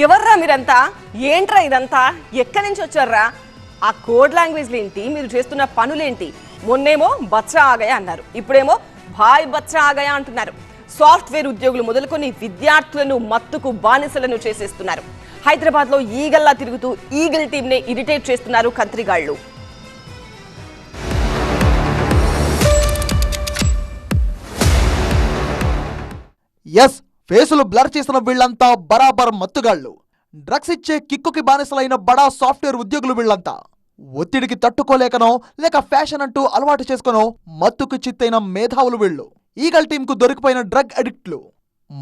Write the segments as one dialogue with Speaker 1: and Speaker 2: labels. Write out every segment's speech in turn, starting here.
Speaker 1: ఎవర్రా మీరంతా? ఏంట్రా ఇదంతా? ఎక్కడి నుంచి వచ్చారా ఆ కోడ్ లాంగ్వేజ్లు ఏంటి? మీరు చేస్తున్న పనులేంటి? మొన్నేమో బచ్చా ఆగయ అన్నారు. ఇప్పుడేమో భాయ్ బచ్చా ఆగయ అంటున్నారు. సాఫ్ట్వేర్ ఉద్యోగులు మొదలుకొని విద్యార్థులను మత్తుకు బానిసలను చేసేస్తున్నారు. హైదరాబాద్లో ఈగల్లా తిరుగుతూ ఈగల్ టీంనే ఇరిటేట్ చేస్తున్నారు కంత్రిగాళ్ళు
Speaker 2: ఎస్ ఫేసులు బ్లర్ చేసిన వీళ్ళంతా బరాబర్ మత్తుగాళ్ళు. డ్రగ్స్ ఇచ్చే కిక్కుకి బానిసలైన బడా సాఫ్ట్వేర్ ఉద్యోగులు వీళ్ళంతా. ఒత్తిడికి తట్టుకోలేకనో లేక ఫ్యాషన్ అంటూ అలవాటు చేసుకునో మత్తుకు చిత్తైన మేధావులు వీళ్ళు. Eagle టీంకు దొరికిపోయిన drug అడిక్ట్లు.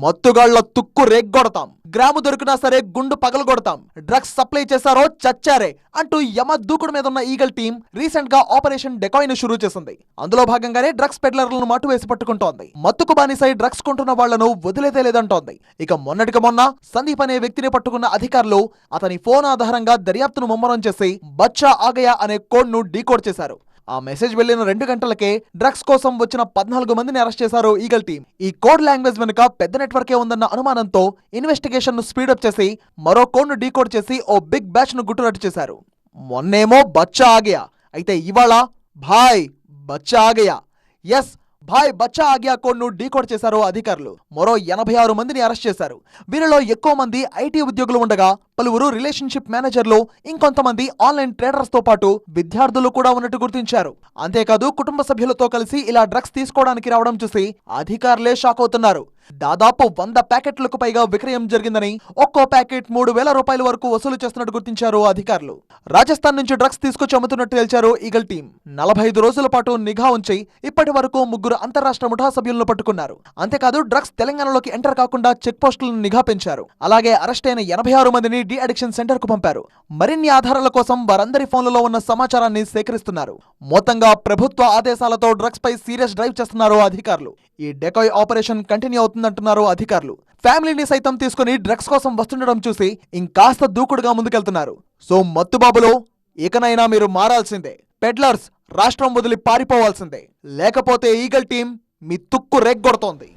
Speaker 2: మత్తుగాళ్ళ తుక్కు రేగ్గొడతాం. గ్రాము దొరికినా సరే గుండు పగలగొడతాం. డ్రగ్స్ సప్లై చేశారో చచ్చారే అంటూ యమ దూకుడు మీద ఉన్న ఈగల్ టీం రీసెంట్గా ఆపరేషన్ డెకాయిన్ షురూ చేసింది. అందులో భాగంగానే డ్రగ్స్ పెడ్లర్లను మటు వేసి పట్టుకుంటోంది. మత్తుకు బానిసై డ్రగ్స్ కొంటున్న వాళ్ళను వదిలేదే లేదంటోంది. ఇక మొన్నటికి మొన్న సందీప్ అనే వ్యక్తిని పట్టుకున్న అధికారులు అతని ఫోన్ ఆధారంగా దర్యాప్తును ముమ్మరం చేసి బచ్చా ఆగయా అనే కోడ్ను డీకోడ్ చేశారు. ఆ మెసేజ్ వెళ్ళిన రెండు గంటలకే డ్రగ్స్ కోసం వచ్చిన పద్నాలుగు మందిని అరెస్ట్ చేశారు ఈగల్ టీం ఈ కోడ్ లాంగ్వేజ్ వెనుక పెద్ద నెట్వర్కే ఉందన్న అనుమానంతో ఇన్వెస్టిగేషన్ను స్పీడప్ చేసి మరో కోడ్ను డీకోడ్ చేసి ఓ బిగ్ బ్యాచ్ను గుట్టురట్టు చేశారు. మొన్నేమో బచ్చా ఆగయా. అయితే ఇవాళ భాయ్ బచ్చా ఆగయా. ఎస్ భాయ్ బచ్చా ఆగ్యా కోడ్ను డీకోడ్ చేశారు అధికారులు. మరో ఎనభై ఆరు మందిని అరెస్ట్ చేశారు. వీరిలో ఎక్కువ మంది ఐటీ ఉద్యోగులు ఉండగా పలువురు రిలేషన్షిప్ మేనేజర్లు ఇంకొంతమంది ఆన్లైన్ ట్రేడర్స్తో పాటు విద్యార్థులు కూడా ఉన్నట్టు గుర్తించారు. అంతేకాదు కుటుంబ సభ్యులతో కలిసి ఇలా డ్రగ్స్ తీసుకోవడానికి రావడం చూసి అధికారులే షాక్ అవుతున్నారు. దాదాపు వంద ప్యాకెట్లకు పైగా విక్రయం జరిగిందని ఒక్కో ప్యాకెట్ మూడు వేల రూపాయల వరకు వసూలు చేస్తున్నట్టు గుర్తించారు అధికారులు. రాజస్థాన్ నుంచి డ్రగ్స్ తీసుకొచ్చి అమ్ముతున్నట్టు తేల్చారు ఈగల్ టీం నలభై ఐదు రోజుల పాటు నిఘా ఉంచి ఇప్పటి వరకు ముగ్గురు అంతరాష్ట్ర ముఠా సభ్యులను పట్టుకున్నారు. అంతేకాదు డ్రగ్స్ తెలంగాణలోకి ఎంటర్ కాకుండా చెక్ పోస్టులను నిఘా పెంచారు. అలాగే అరెస్ట్ అయిన ఎనభై ఆరు మందిని డి అడిక్షన్ సెంటర్కు పంపారు. మరిన్ని ఆధారాల కోసం వారందరి ఫోన్లలో ఉన్న సమాచారాన్ని సేకరిస్తున్నారు. మొత్తంగా ప్రభుత్వ ఆదేశాలతో డ్రగ్స్ పై సీరియస్ డ్రైవ్ చేస్తున్నారు అధికారులు. ఈ డెకాయ్ ఆపరేషన్ కంటిన్యూ అవుతుందంటున్నారు అధికారులు. ఫ్యామిలీని సైతం తీసుకుని డ్రగ్స్ కోసం వస్తుండడం చూసి ఇంకాస్త దూకుడుగా ముందుకెళ్తున్నారు. సో మత్తుబాబులో ఇకనైనా మీరు మారాల్సిందే. పెడ్లర్స్ రాష్ట్రం వదిలి పారిపోవాల్సిందే. లేకపోతే ఈగల్ టీం మీ తుక్కు రెగ్గొడుతోంది.